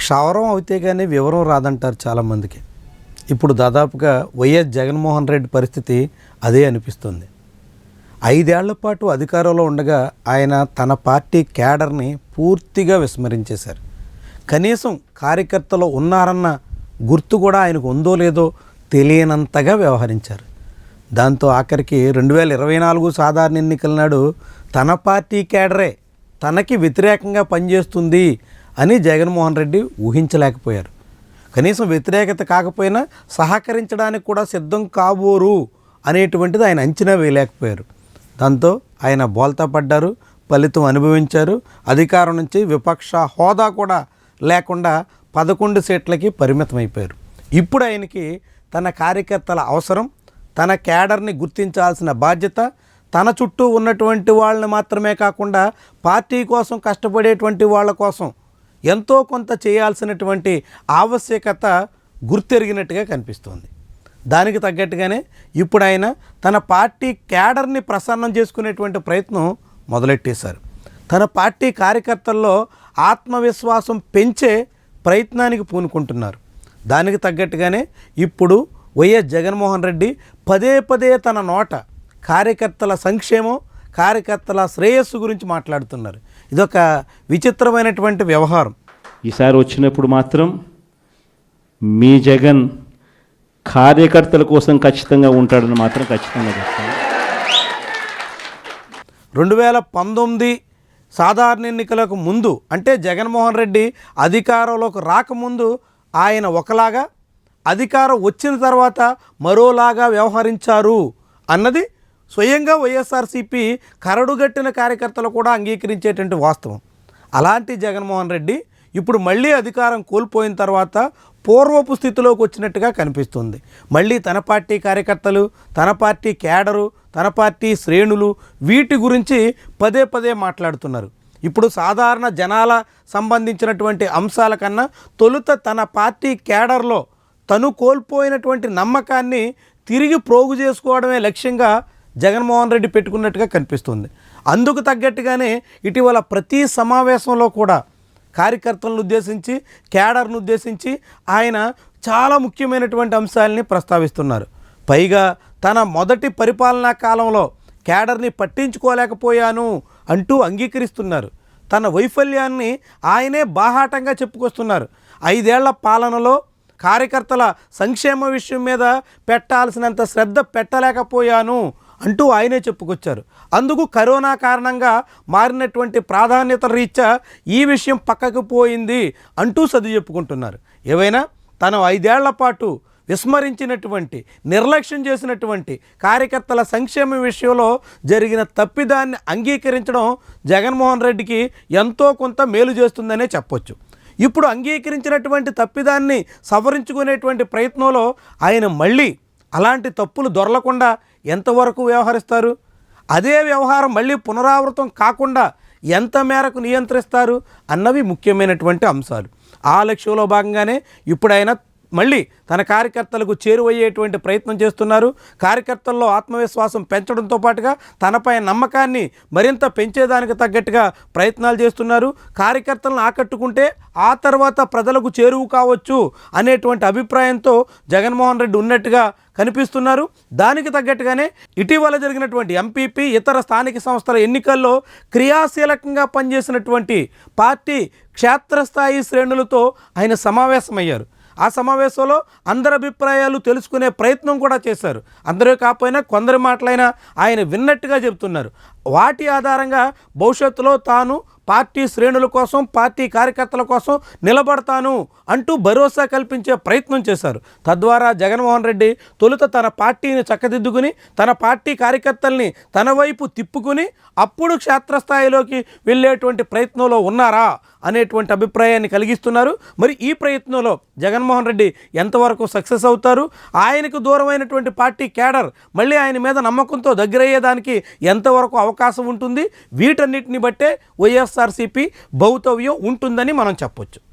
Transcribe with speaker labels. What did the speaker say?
Speaker 1: క్షవరం అయితే కానీ వివరం రాదంటారు చాలామందికి. ఇప్పుడు దాదాపుగా వైఎస్ జగన్మోహన్ రెడ్డి పరిస్థితి అదే అనిపిస్తుంది. ఐదేళ్ళ పాటు అధికారంలో ఉండగా ఆయన తన పార్టీ క్యాడర్ని పూర్తిగా విస్మరించేశారు. కనీసం కార్యకర్తలు ఉన్నారన్న గుర్తు కూడా ఆయనకు ఉందో లేదో తెలియనంతగా వ్యవహరించారు. దాంతో ఆఖరికి రెండు వేల ఇరవై నాలుగు సాధారణ ఎన్నికల నాడు తన పార్టీ క్యాడరే తనకి వ్యతిరేకంగా పనిచేస్తుంది అని జగన్మోహన్ రెడ్డి ఊహించలేకపోయారు. కనీసం వ్యతిరేకత కాకపోయినా సహకరించడానికి కూడా సిద్ధం కాబోరు అనేటువంటిది ఆయన అంచనా వేయలేకపోయారు. దాంతో ఆయన బోల్తా పడ్డారు ఫలితం అనుభవించారు. అధికారం నుంచి విపక్ష హోదా కూడా లేకుండా పదకొండు సీట్లకి పరిమితమైపోయారు. ఇప్పుడు ఆయనకి తన కార్యకర్తల అవసరం తన క్యాడర్ని గుర్తించాల్సిన బాధ్యత తన చుట్టూ ఉన్నటువంటి వాళ్ళని మాత్రమే కాకుండా పార్టీ కోసం కష్టపడేటువంటి వాళ్ళ కోసం ఎంతో కొంత చేయాల్సినటువంటి ఆవశ్యకత గుర్తెరిగినట్టుగా కనిపిస్తోంది. దానికి తగ్గట్టుగానే ఇప్పుడు ఆయన తన పార్టీ క్యాడర్ని ప్రసన్నం చేసుకునేటువంటి ప్రయత్నం మొదలెట్టేశారు. తన పార్టీ కార్యకర్తల్లో ఆత్మవిశ్వాసం పెంచే ప్రయత్నానికి పూనుకుంటున్నారు. దానికి తగ్గట్టుగానే ఇప్పుడు వైఎస్ జగన్మోహన్ రెడ్డి పదే పదే తన నోట కార్యకర్తల సంక్షేమం కార్యకర్తల శ్రేయస్సు గురించి మాట్లాడుతున్నారు. ఇదొక విచిత్రమైనటువంటి వ్యవహారం.
Speaker 2: ఈసారి వచ్చినప్పుడు మాత్రం మీ జగన్ కార్యకర్తల కోసం ఖచ్చితంగా ఉంటాడని మాత్రం ఖచ్చితంగా చెప్తాను.
Speaker 1: రెండు వేల పంతొమ్మిది సాధారణ ఎన్నికలకు ముందు అంటే జగన్మోహన్ రెడ్డి అధికారంలోకి రాకముందు ఆయన ఒకలాగా అధికారం వచ్చిన తర్వాత మరోలాగా వ్యవహరించారు అన్నది స్వయంగా వైఎస్ఆర్సీపీ కరడుగట్టిన కార్యకర్తలు కూడా అంగీకరించేటువంటి వాస్తవం. అలాంటి జగన్మోహన్ రెడ్డి ఇప్పుడు మళ్ళీ అధికారం కోల్పోయిన తర్వాత పూర్వపు స్థితిలోకి వచ్చినట్టుగా కనిపిస్తుంది. మళ్ళీ తన పార్టీ కార్యకర్తలు తన పార్టీ క్యాడరు తన పార్టీ శ్రేణులు వీటి గురించి పదే పదే మాట్లాడుతున్నారు. ఇప్పుడు సాధారణ జనాల సంబంధించినటువంటి అంశాల కన్నా తొలుత తన పార్టీ క్యాడర్లో తను కోల్పోయినటువంటి నమ్మకాన్ని తిరిగి ప్రోగు చేసుకోవడమే లక్ష్యంగా జగన్మోహన్ రెడ్డి పెట్టుకున్నట్టుగా కనిపిస్తుంది. అందుకు తగ్గట్టుగానే ఇటీవల ప్రతి సమావేశంలో కూడా కార్యకర్తలను ఉద్దేశించి క్యాడర్ను ఉద్దేశించి ఆయన చాలా ముఖ్యమైనటువంటి అంశాలని ప్రస్తావిస్తున్నారు. పైగా తన మొదటి పరిపాలనా కాలంలో క్యాడర్ని పట్టించుకోలేకపోయాను అంటూ అంగీకరిస్తున్నారు. తన వైఫల్యాన్ని ఆయనే బాహాటంగా చెప్పుకొస్తున్నారు. ఐదేళ్ళ పాలనలో కార్యకర్తల సంక్షేమ విషయం మీద పెట్టాల్సినంత శ్రద్ధ పెట్టలేకపోయాను అంటూ ఆయనే చెప్పుకొచ్చారు. అందుకు కరోనా కారణంగా మారినటువంటి ప్రాధాన్యత రీత్యా ఈ విషయం పక్కకు పోయింది అంటూ సది చెప్పుకుంటున్నారు. ఏవైనా తను ఐదేళ్ళ పాటు విస్మరించినటువంటి నిర్లక్ష్యం చేసినటువంటి కార్యకర్తల సంక్షేమ విషయంలో జరిగిన తప్పిదాన్ని అంగీకరించడం జగన్మోహన్ రెడ్డికి ఎంతో కొంత మేలు చేస్తుందనే చెప్పొచ్చు. ఇప్పుడు అంగీకరించినటువంటి తప్పిదాన్ని సవరించుకునేటువంటి ప్రయత్నంలో ఆయన మళ్ళీ అలాంటి తప్పులు దొరలకుండా ఎంతవరకు వ్యవహరిస్తారు? అదే వ్యవహారం మళ్ళీ పునరావృతం కాకుండా ఎంత మేరకు నియంత్రిస్తారు? అన్నవి ముఖ్యమైనటువంటి అంశాలు. ఆ లక్ష్యంలో భాగంగానే ఇప్పుడైనా మళ్ళీ తన కార్యకర్తలకు చేరువయ్యేటువంటి ప్రయత్నం చేస్తున్నారు. కార్యకర్తల్లో ఆత్మవిశ్వాసం పెంచడంతో పాటుగా తనపై నమ్మకాన్ని మరింత పెంచేదానికి తగ్గట్టుగా ప్రయత్నాలు చేస్తున్నారు. కార్యకర్తలను ఆకట్టుకుంటే ఆ తర్వాత ప్రజలకు చేరువు కావచ్చు అనేటువంటి అభిప్రాయంతో జగన్మోహన్ రెడ్డి ఉన్నట్టుగా కనిపిస్తున్నారు. దానికి తగ్గట్టుగానే ఇటీవల జరిగినటువంటి ఎంపీపీ ఇతర స్థానిక సంస్థల ఎన్నికల్లో క్రియాశీలకంగా పనిచేసినటువంటి పార్టీ క్షేత్రస్థాయి శ్రేణులతో ఆయన సమావేశమయ్యారు. ఆ సమావేశంలో అందరి అభిప్రాయాలు తెలుసుకునే ప్రయత్నం కూడా చేశారు. అందరూ కాకపోయినా కొందరి మాటలైనా ఆయన విన్నట్టుగా చెబుతున్నారు. వాటి ఆధారంగా భవిష్యత్తులో తాను పార్టీ శ్రేణుల కోసం పార్టీ కార్యకర్తల కోసం నిలబడతాను అంటూ భరోసా కల్పించే ప్రయత్నం చేశారు. తద్వారా జగన్మోహన్ రెడ్డి తొలుత తన పార్టీని చక్కదిద్దుకుని తన పార్టీ కార్యకర్తల్ని తన వైపు తిప్పుకుని అప్పుడు క్షేత్రస్థాయిలోకి వెళ్ళేటువంటి ప్రయత్నంలో ఉన్నారా అనేటువంటి అభిప్రాయాన్ని కలిగిస్తున్నారు. మరి ఈ ప్రయత్నంలో జగన్మోహన్ రెడ్డి ఎంతవరకు సక్సెస్ అవుతారు? ఆయనకు దూరమైనటువంటి పార్టీ కేడర్ మళ్ళీ ఆయన మీద నమ్మకంతో దగ్గరయ్యేదానికి ఎంతవరకు అవకాశం ఉంటుంది? వీటన్నిటిని బట్టే వైఎస్ఆర్సీపీ భౌతవ్యం ఉంటుందని మనం చెప్పొచ్చు.